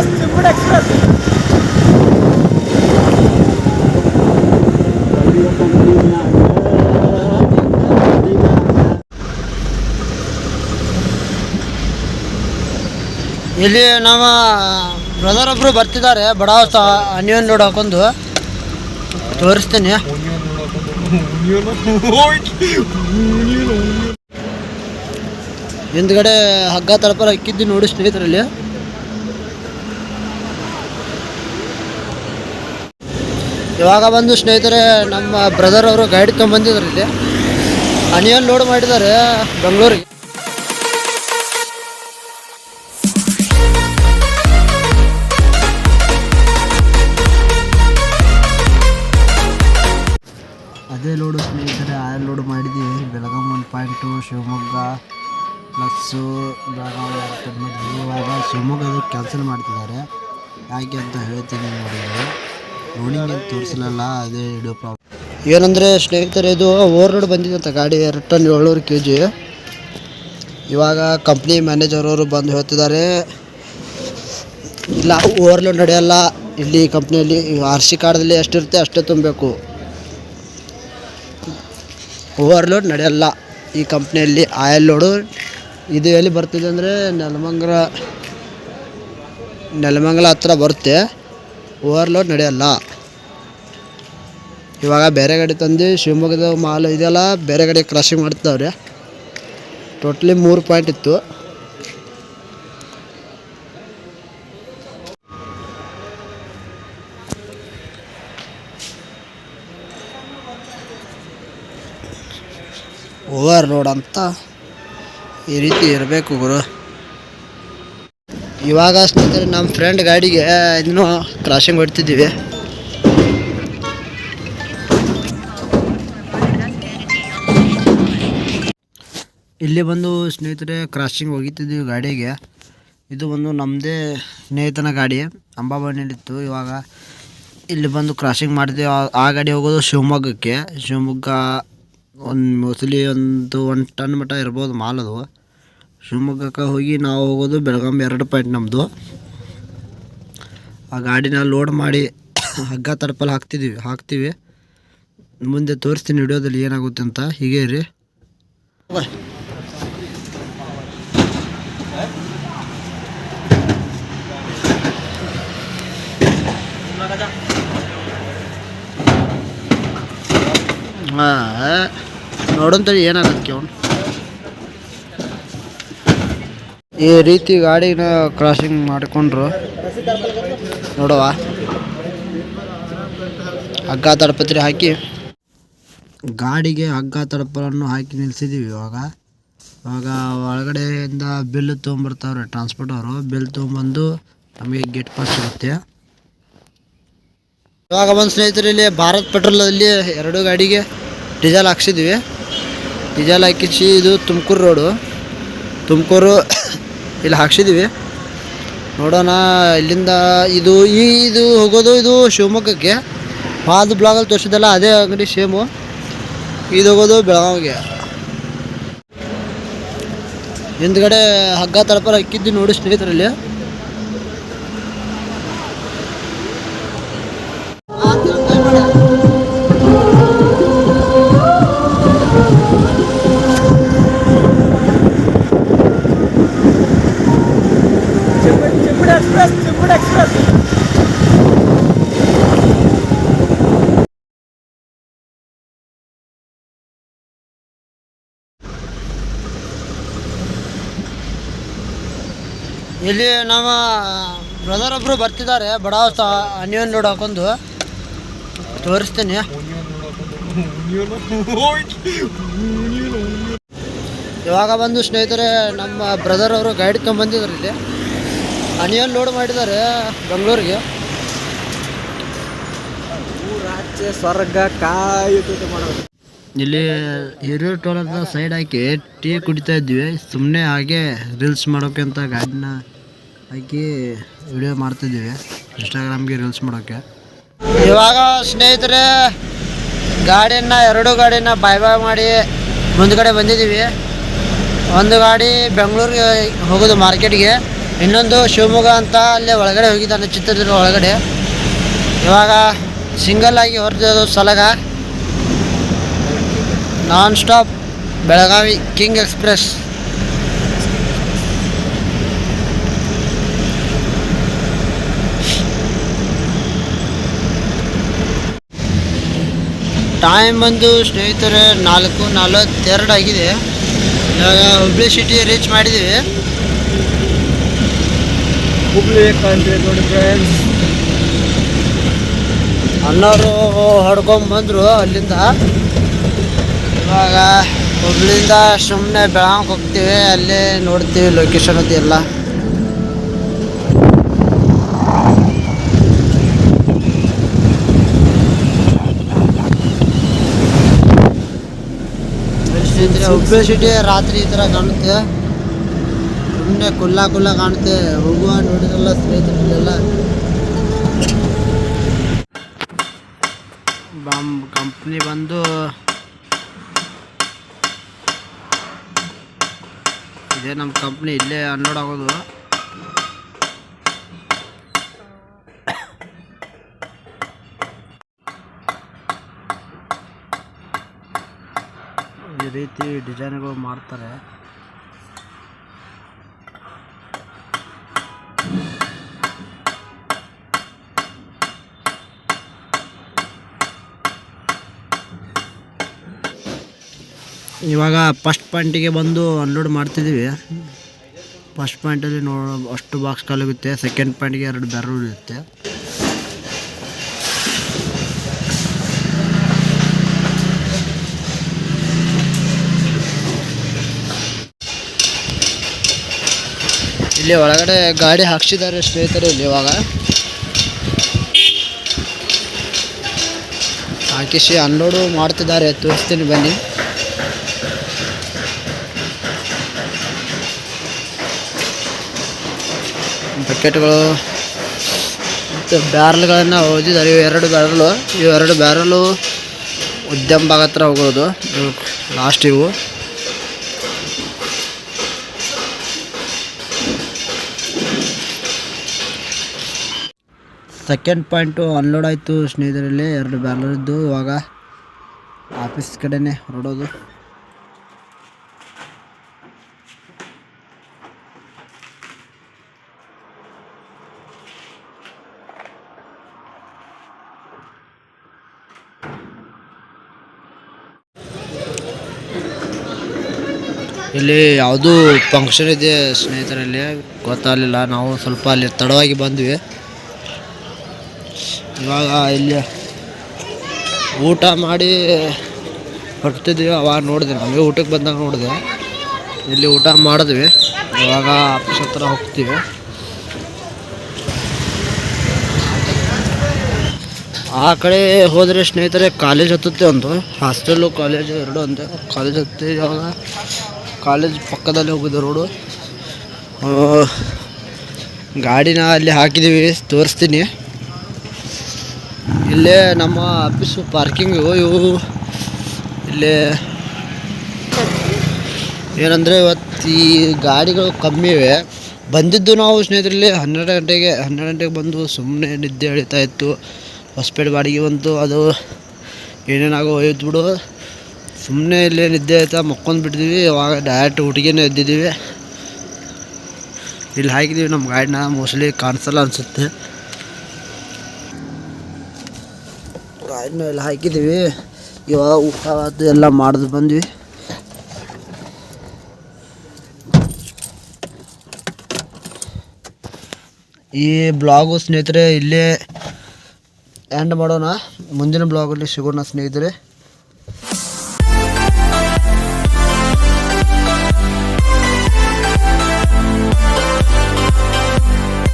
Express express. ಇಲ್ಲಿ ನಮ್ಮ brother ಒಬ್ರು ಬರ್ತಿದ್ದಾರೆ ಬಡಾವಸ ಅನಿಯನ್ ಲೋಡ್ ಹಾಕೊಂಡು. ತೋರಿಸ್ತೀನಿ. ಹಿಂದ್ಗಡೆ ಹಗ್ಗ ತಳಪರ ಹಾಕಿದ್ದು ನೋಡಿ ಸ್ನೇಹಿತರಲ್ಲಿ. ಇವಾಗ ಬಂದು ಸ್ನೇಹಿತರೆ, ನಮ್ಮ ಬ್ರದರ್ ಅವರು ಗೈಡ್ ತೊಗೊಂಬಂದಿದ್ದಾರೆ ಇಲ್ಲಿ. ಅನಿಯನ್ ಲೋಡ್ ಮಾಡಿದ್ದಾರೆ ಬೆಂಗಳೂರಿಗೆ. ಅದೇ ಲೋಡು ಸ್ನೇಹಿತರೆ, ಆ ಲೋಡ್ ಮಾಡಿದ್ದೀವಿ. Belgaum point point Shivamogga plus Belagavi ಇವಾಗ ಶಿವಮೊಗ್ಗದ ಕ್ಯಾನ್ಸಲ್ ಮಾಡ್ತಿದ್ದಾರೆ. ಯಾಕೆ ಅಂತ ಹೇಳ್ತೀನಿ ನೋಡಿ ತೋರಿಸಲಿಲ್ಲ ಅದೇ ಇಡೋ ಪ್ರಾಬ್ಲಮ್ ಏನಂದರೆ ಸ್ನೇಹಿತರೆ, ಇದು ಓವರ್ ರೋಡ್ ಬಂದಿದೆ ಅಂತ ಗಾಡಿ ಟನ್ ಏಳ್ನೂರು ಕೆ ಜಿ ಇವಾಗ ಕಂಪ್ನಿ ಮ್ಯಾನೇಜರ್ ಅವರು ಬಂದು ಹೇಳ್ತಿದ್ದಾರೆ. ಇಲ್ಲ ಓವರ್ಲೋಡ್ ನಡೆಯಲ್ಲ. ಇಲ್ಲಿ ಕಂಪ್ನಿಯಲ್ಲಿ ಆರ್ ಸಿ ಕಾರ್ಡಲ್ಲಿ ಎಷ್ಟಿರುತ್ತೆ, ಅಷ್ಟೇ ತುಂಬಬೇಕು. ಓವರ್ಲೋಡ್ ನಡೆಯಲ್ಲ. ಈ ಕಂಪ್ನಿಯಲ್ಲಿ ಆಯಲ್ ಲೋಡು ಇದು ಎಲ್ಲಿ ಬರ್ತಿದೆ ಅಂದರೆ ನೆಲಮಂಗಲ ನೆಲಮಂಗಲ ಹತ್ರ ಬರುತ್ತೆ. ಓವರ್ಲೋಡ್ ನಡೆಯಲ್ಲ. ಇವಾಗ ಬೇರೆ ಕಡೆ ತಂದು ಶಿವಮೊಗ್ಗದ ಮಾಲ್ ಇದೆಲ್ಲ ಬೇರೆ ಕಡೆ ಕ್ರಾಸಿಂಗ್ ಮಾಡ್ತಾವ್ರೆ ಟೋಟ್ಲಿ ಮೂರು ಪಾಯಿಂಟ್ ಇತ್ತು. ಓವರ್ ರೋಡ್ ಅಂತ ಈ ರೀತಿ ಇರಬೇಕು ಗುರು. ಇವಾಗ ಸ್ನೇಹಿತರೆ ನಮ್ಮ ಫ್ರೆಂಡ್ ಗಾಡಿಗೆ ಇನ್ನೂ ಕ್ರಾಸಿಂಗ್ ಹೊಡ್ತಿದ್ದೀವಿ. ಇಲ್ಲಿ ಬಂದು ಸ್ನೇಹಿತರೆ ಕ್ರಾಸಿಂಗ್ ಹೋಗಿತ್ತಿದ್ದೀವಿ ಗಾಡಿಗೆ. ಇದು ಒಂದು ನಮ್ಮದೇ ಸ್ನೇಹಿತನ ಗಾಡಿ ಅಂಬಾಬಾಣಿಲಿತ್ತು ಇವಾಗ ಇಲ್ಲಿ ಬಂದು ಕ್ರಾಸಿಂಗ್ ಮಾಡಿದ್ವಿ ಆ- ಗಾಡಿ ಹೋಗೋದು ಶಿವಮೊಗ್ಗಕ್ಕೆ. ಶಿವಮೊಗ್ಗ ಒಂದು ಮೋಸ್ಟ್ಲಿ ಒಂದು ಒಂದು ಟನ್ ಮಟ್ಟ ಇರ್ಬೋದು ಮಾಲ್ ಅದು ಶಿವಮೊಗ್ಗಕ್ಕೆ ಹೋಗಿ ನಾವು ಹೋಗೋದು ಬೆಳಗಾಂ ಎರಡು ಪಾಯಿಂಟ್ ನಮ್ಮದು ಆ ಗಾಡಿನ ಲೋಡ್ ಮಾಡಿ ಹಗ್ಗ ತಡಪಲ್ಲಿ ಹಾಕ್ತಿದ್ದೀವಿ ಹಾಕ್ತೀವಿ. ಮುಂದೆ ತೋರಿಸ್ತೀನಿ ವಿಡಿಯೋದಲ್ಲಿ ಏನಾಗುತ್ತೆ ಅಂತ, ಹೀಗೆ ರೀ ಹಾಂ ನೋಡಂತೇಳಿ ಏನಾಗತ್ತೆ ಅವ್ನು ಈ ರೀತಿ ಗಾಡಿನ ಕ್ರಾಸಿಂಗ್ ಮಾಡಿಕೊಂಡ್ರು. ನೋಡುವ. ಹಗ್ಗ ತಡಪತ್ರಿ ಹಾಕಿ. ಗಾಡಿಗೆ ಹಗ್ಗ ತಡಪನ್ನು ಹಾಕಿ ನಿಲ್ಸಿದ್ದೀವಿ ಇವಾಗ. ಇವಾಗ ಒಳಗಡೆಯಿಂದ ಬಿಲ್ ತೊಗೊಂಬರ್ತಾವ್ರೆ ಟ್ರಾನ್ಸ್ಪೋರ್ಟ್ ಅವರು. ಬಿಲ್ ತೊಗೊಂಬಂದು ನಮಗೆ ಗೇಟ್ ಪಾಸ್ ಸಿಗುತ್ತೆ. ಇವಾಗ ಬಂದು ಸ್ನೇಹಿತರೆ, ಇಲ್ಲಿ ಭಾರತ್ ಪೆಟ್ರೋಲಲ್ಲಿ ಎರಡು ಗಾಡಿಗೆ ಡೀಸೆಲ್ ಹಾಕ್ಸಿದ್ವಿ. ಡೀಸೆಲ್ ಹಾಕಿಸಿ ಇದು ತುಮಕೂರು ರೋಡು ತುಮಕೂರು ಇಲ್ಲಿ ಹಾಕ್ಸಿದ್ದೀವಿ ನೋಡೋಣ, ಇಲ್ಲಿಂದ ಇದು ಈ ಇದು ಹೋಗೋದು, ಇದು ಶಿವಮೊಗ್ಗಕ್ಕೆ. ಪಾದ ಬ್ಲಾಗಲ್ಲಿ ತೋರಿಸಿದಲ್ಲ ಅದೇ ಅಂಗಡಿ ಸೇಮು. ಇದು ಹೋಗೋದು ಬೆಳಗಾವಿಗೆ. ಹಿಂದ್ಗಡೆ ಹಗ್ಗ ತಳಪರ ಹಾಕಿದ್ದು ನೋಡಿ ಸ್ನೇಹಿತರಲ್ಲಿ. ಇಲ್ಲಿ ನಮ್ಮ ಬ್ರದರ್ ಒಬ್ರು ಬರ್ತಿದ್ದಾರೆ ಬಡಾವಸ್ತ ಅನಿಯನ್ ರೋಡ್ ಹಾಕೊಂಡು. ತೋರಿಸ್ತೀನಿ. ಇವಾಗ ಬಂದು ಸ್ನೇಹಿತರೆ, ನಮ್ಮ ಬ್ರದರ್ ಅವರು ಗೈಡ್ ತೊಗೊಂಬಂದಿದ್ದಾರೆ ಇಲ್ಲಿ. ಅನಿಯನ್ ಲೋಡ್ ಮಾಡಿದ್ದಾರೆ ಬೆಂಗಳೂರಿಗೆ. ಸ್ವರ್ಗ ಇಲ್ಲಿ ಹಿರಿಯೂರು ಟೋಲ್ ಸೈಡ್ ಹಾಕಿ ಟೀ ಕುಡಿತಾ ಇದ್ವಿ ಸುಮ್ಮನೆ ಹಾಗೆ ರೀಲ್ಸ್ ಮಾಡೋಕೆ ಅಂತ ಗಾಡಿನ ಹಾಕಿ ವಿಡಿಯೋ ಮಾಡ್ತಿದ್ದೀವಿ. ಇನ್ಸ್ಟಾಗ್ರಾಮ್ಗೆ ರೀಲ್ಸ್ ಮಾಡೋಕ್ಕೆ. ಇವಾಗ ಸ್ನೇಹಿತರೆ ಗಾಡಿನ ಎರಡು ಗಾಡಿನ ಬಾಯ್ ಬಾಯ್ ಮಾಡಿ ಮುಂದ್ಗಡೆ ಬಂದಿದ್ದೀವಿ. ಒಂದು ಗಾಡಿ ಬೆಂಗಳೂರಿಗೆ ಹೋಗೋದು ಮಾರ್ಕೆಟ್ಗೆ, ಇನ್ನೊಂದು ಶಿವಮೊಗ್ಗ ಅಂತ ಅಲ್ಲೇ ಒಳಗಡೆ ಹೋಗಿದ್ದಾನೆ ಚಿತ್ರದುರ್ಗ ಒಳಗಡೆ. ಇವಾಗ ಸಿಂಗಲ್ ಆಗಿ ಹೊರದಿರೋದು Salaga. Non stop Belagavi king express time ಬಂದು ಸ್ನೇಹಿತರೆ ನಾಲ್ಕು ನಲವತ್ತೆರಡು ಆಗಿದೆ. ಇವಾಗ ಹುಬ್ಳಿ ಸಿಟಿ ರೀಚ್ ಮಾಡಿದ್ದೀವಿ. ಹುಬ್ಳಿ ನೋಡಿ ಫ್ರೆಂಡ್ಸ್ ಅಣ್ಣವರು ಹೊಡ್ಕೊಂಬಂದರು ಅಲ್ಲಿಂದ. ಇವಾಗ ಹುಬ್ಳಿಯಿಂದ ಸುಮ್ಮನೆ ಬೆಳಗ್ಗೆ ಹೋಗ್ತೀವಿ. ಅಲ್ಲಿ ನೋಡ್ತೀವಿ ಲೊಕೇಶನ್ ಅದು ಎಲ್ಲ. ಸ್ನೇಹಿತರೆ ಹುಬ್ಳಿ ಸಿಟಿ ರಾತ್ರಿ ಈ ಥರ ಕಾಣುತ್ತೆ. ಸುಮ್ಮನೆ ಕುಲ್ಲ ಕುಲ್ಲ ಕಾಣುತ್ತೆ. ಹೋಗುವ ನೋಡಿದ್ರಲ್ಲ ಸ್ನೇಹಿತರಲ್ಲ. ಬಾಂಬ್ ಕಂಪ್ನಿ ಬಂದು ಇದೇ ನಮ್ಮ ಕಂಪ್ನಿ ಇಲ್ಲೇ ಅನ್ಲೋಡ್ ಆಗೋದು. ರೀತಿ ಡಿಸೈನ್ಗಳು ಮಾಡ್ತಾರೆ. ಇವಾಗ ಫಸ್ಟ್ ಪಾಯಿಂಟಿಗೆ ಬಂದು ಅನ್ಲೋಡ್ ಮಾಡ್ತಿದ್ದೀವಿ. ಫಸ್ಟ್ ಪಾಯಿಂಟಲ್ಲಿ ನೋಡೋ ಅಷ್ಟು ಬಾಕ್ಸ್ ಕಾಲಾಗುತ್ತೆ ಸೆಕೆಂಡ್ ಪಾಯಿಂಟ್ಗೆ ಎರಡು ಬೆರಳು ಇರುತ್ತೆ. ಇಲ್ಲಿ ಒಳಗಡೆ ಗಾಡಿ ಹಾಕ್ಸಿದ್ದಾರೆ ಸ್ನೇಹಿತರೆ ಇಲ್ಲಿ ಇವಾಗ. ಹಾಕಿಸಿ ಅನ್ಲೋಡು ಮಾಡ್ತಿದ್ದಾರೆ, ತೋರಿಸ್ತೀನಿ ಬನ್ನಿ. ಬಕೆಟ್ಗಳು ಮತ್ತು ಬ್ಯಾರಲ್ಗಳನ್ನು ಓದಿದ್ದಾರೆ, ಇವು ಎರಡು ಬ್ಯಾರಲು ಇವೆರಡು ಬ್ಯಾರಲು ಉದ್ಯಮ ಭಾಗ ಹತ್ರ ಹೋಗೋದು ಲಾಸ್ಟ್ ಇವು. ಸೆಕೆಂಡ್ ಪಾಯಿಂಟು ಅನ್ಲೋಡ್ ಆಯಿತು ಸ್ನೇಹಿತರಲ್ಲಿ, ಎರಡು ಬ್ಯಾರಲ್ ಇದ್ದು ಇವಾಗ ಆಫೀಸ್ ಕಡೆನೆ ಹೊರಡೋದು. ಇಲ್ಲಿ ಯಾವುದು ಫಂಕ್ಷನ್ ಇದೆ ಸ್ನೇಹಿತರಲ್ಲಿ, ಗೊತ್ತಾಗಲಿಲ್ಲ. ನಾವು ಸ್ವಲ್ಪ ಅಲ್ಲಿ ತಡವಾಗಿ ಬಂದ್ವಿ. ಇವಾಗ ಇಲ್ಲಿ ಊಟ ಮಾಡಿ ಹೊರಟಿದ್ವಿ ಅವಾಗ ನೋಡಿದೆ. ನಮಗೆ ಊಟಕ್ಕೆ ಬಂದಾಗ ನೋಡಿದೆ. ಇಲ್ಲಿ ಊಟ ಮಾಡಿದ್ವಿ. ಇವಾಗ ಆಫೀಸ್ ಹತ್ರ ಹೋಗ್ತೀವಿ. ಆ ಕಡೆ ಹೋದರೆ ಸ್ನೇಹಿತರೆ ಕಾಲೇಜ್ ಹತ್ತುತ್ತೆ ಒಂದು. ಹಾಸ್ಟೆಲ್ಲು ಕಾಲೇಜು ಎರಡು ಅಂತೆ. ಕಾಲೇಜ್ ಹತ್ತಿ ಇವಾಗ ಕಾಲೇಜ್ ಪಕ್ಕದಲ್ಲಿ ಹೋಗಿದ್ದು ರೋಡು. ಗಾಡಿನ ಅಲ್ಲಿ ಹಾಕಿದ್ದೀವಿ. ತೋರಿಸ್ತೀನಿ. ಇಲ್ಲೇ ನಮ್ಮ ಆಫೀಸು, ಪಾರ್ಕಿಂಗ್ ಇವು. ಇಲ್ಲೇ ಏನಂದರೆ ಇವತ್ತು ಈ ಗಾಡಿಗಳು ಕಮ್ಮಿ ಇವೆ. ಬಂದಿದ್ದು ನಾವು ಸ್ನೇಹಿತರಲ್ಲಿ ಹನ್ನೆರಡು ಗಂಟೆಗೆ ಹನ್ನೆರಡು ಗಂಟೆಗೆ ಬಂದು ಸುಮ್ಮನೆ ನಿದ್ದೆ ಎಳಿತಾ ಇತ್ತು. ಹೊಸಪೇಟೆ ಬಾಡಿಗೆ ಬಂತು, ಅದು ಏನೇನಾಗೋ ಹೋಯ್ತು ಬಿಡು. ಸುಮ್ಮನೆ ಇಲ್ಲೇ ನಿದ್ದೆ ಆಯ್ತಾ, ಮಕ್ಕೊಂಡು ಬಿಟ್ಟಿದ್ವಿ. ಅವಾಗ ಡೈರೆಕ್ಟ್ ಊಟಿಗೆನೇ ಎದ್ದಿದ್ದೀವಿ ಇಲ್ಲಿ ಹಾಕಿದ್ದೀವಿ ನಮ್ಮ ಗಾಡಿನ ಮೋಸ್ಟ್ಲಿ ಕಾಣಿಸಲ್ಲ ಅನಿಸುತ್ತೆ. ಗಾಡಿನ ಎಲ್ಲ ಹಾಕಿದ್ದೀವಿ ಇವಾಗ ಊಟ ಅದು ಎಲ್ಲ ಮಾಡಿದ್ ಬಂದ್ವಿ. ಈ ಬ್ಲಾಗು ಸ್ನೇಹಿತರೆ ಇಲ್ಲೇ ಎಂಡ್ ಮಾಡೋಣ. ಮುಂದಿನ ಬ್ಲಾಗಲ್ಲಿ ಸಿಗೋಣ ಸ್ನೇಹಿತರೆ.